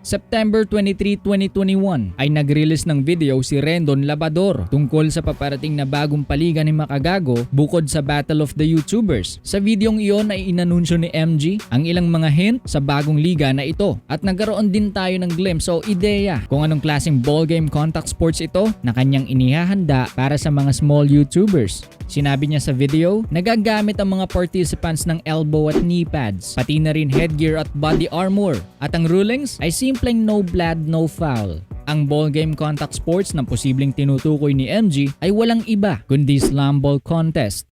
September 23, 2021 ay nag-release ng video si Rendon Labador tungkol sa paparating na bagong paliga ni Makagago bukod sa Battle of the YouTubers. Sa videong iyon ay inanunsyo ni MG ang ilang mga hint sa bagong liga na ito at nagkaroon din tayo ng glimpse o ideya kung anong klaseng ball game contact sports ito na kanyang inihahanda para sa mga small YouTubers. Sinabi niya sa video, nagagamit ang mga participants ng elbow at knee pads, pati na rin headgear at body armor. At ang rulings ay simpleng no blood, no foul. Ang ball game contact sports na posibleng tinutukoy ni MG ay walang iba kundi slam ball contest.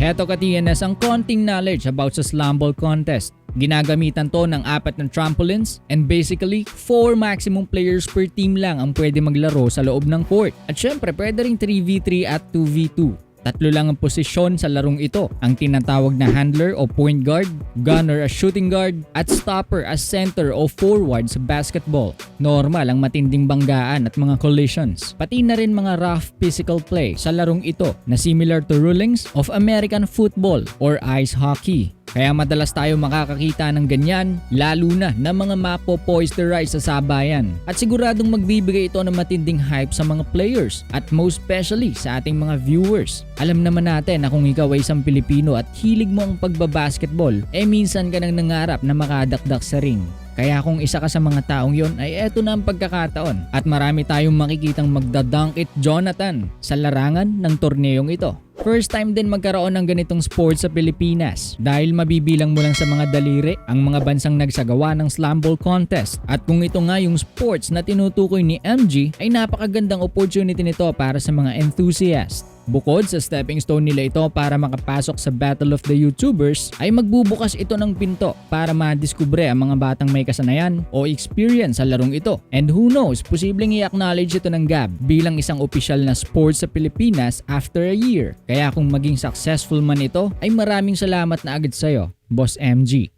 Heto ka TNS ang konting knowledge about sa slam ball contest. Ginagamitan to ng apat ng trampolines and basically 4 maximum players per team lang ang pwede maglaro sa loob ng court. At syempre pwede ring 3v3 at 2v2. Tatlo lang ang posisyon sa larong ito, ang tinatawag na handler o point guard, gunner as shooting guard, at stopper as center o forward sa basketball. Normal ang matinding banggaan at mga collisions, pati na rin mga rough physical play sa larong ito na similar to rulings of American football or ice hockey. Kaya madalas tayo makakakita ng ganyan, lalo na ng mga mapo-poisterize sa sabayan. At siguradong magbibigay ito ng matinding hype sa mga players at most especially sa ating mga viewers. Alam naman natin na kung ikaw ay isang Pilipino at hilig mo ang pagbabasketball, eh minsan ka nang nangarap na makadakdak sa ring. Kaya kung isa ka sa mga taong yon ay eto na ang pagkakataon at marami tayong makikitang magdadunk it Jonathan sa larangan ng torneyong ito. First time din magkaroon ng ganitong sport sa Pilipinas dahil mabibilang mo lang sa mga daliri ang mga bansang nagsagawa ng slam ball contest. At kung ito nga yung sports na tinutukoy ni MG ay napakagandang opportunity nito para sa mga enthusiast. Bukod sa stepping stone nila ito para makapasok sa Battle of the YouTubers, ay magbubukas ito ng pinto para madiskubre ang mga batang may kasanayan o experience sa larong ito. And who knows, posibleng i-acknowledge ito ng GAB bilang isang opisyal na sports sa Pilipinas after a year. Kaya kung maging successful man ito, ay maraming salamat na agad sa'yo, Boss MG.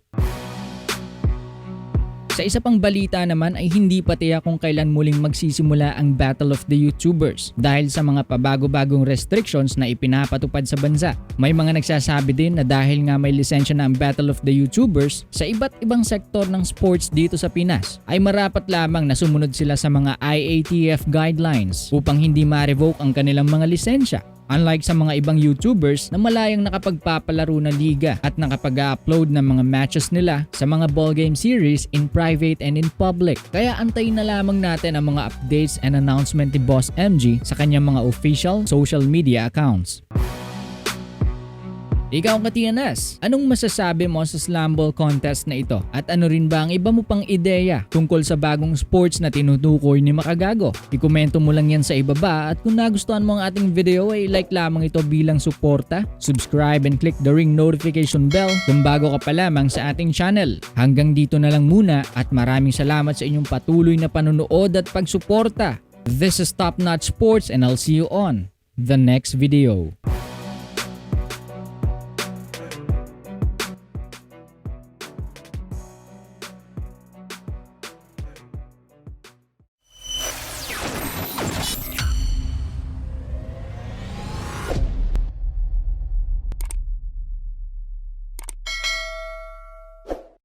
Sa isa pang balita naman ay hindi pa tiyak kung kailan muling magsisimula ang Battle of the YouTubers dahil sa mga pabago-bagong restrictions na ipinapatupad sa bansa. May mga nagsasabi din na dahil nga may lisensya na ang Battle of the YouTubers sa iba't ibang sektor ng sports dito sa Pinas ay marapat lamang na sumunod sila sa mga IATF guidelines upang hindi ma-revoke ang kanilang mga lisensya. Unlike sa mga ibang YouTubers na malayang nakapagpapalaro ng liga at nakapag-upload ng mga matches nila sa mga ball game series in private and in public. Kaya antayin na lamang natin ang mga updates and announcement ni Boss MG sa kanyang mga official social media accounts. Ikaw ka TNS, anong masasabi mo sa slam ball contest na ito? At ano rin ba ang iba mo pang ideya tungkol sa bagong sports na tinutukoy ni Makagago? Ikomento mo lang yan sa ibaba at kung nagustuhan mo ang ating video ay like lamang ito bilang suporta, subscribe and click the ring notification bell kung bago ka pa lamang sa ating channel. Hanggang dito na lang muna at maraming salamat sa inyong patuloy na panonood at pagsuporta. This is Top Notch Sports and I'll see you on the next video.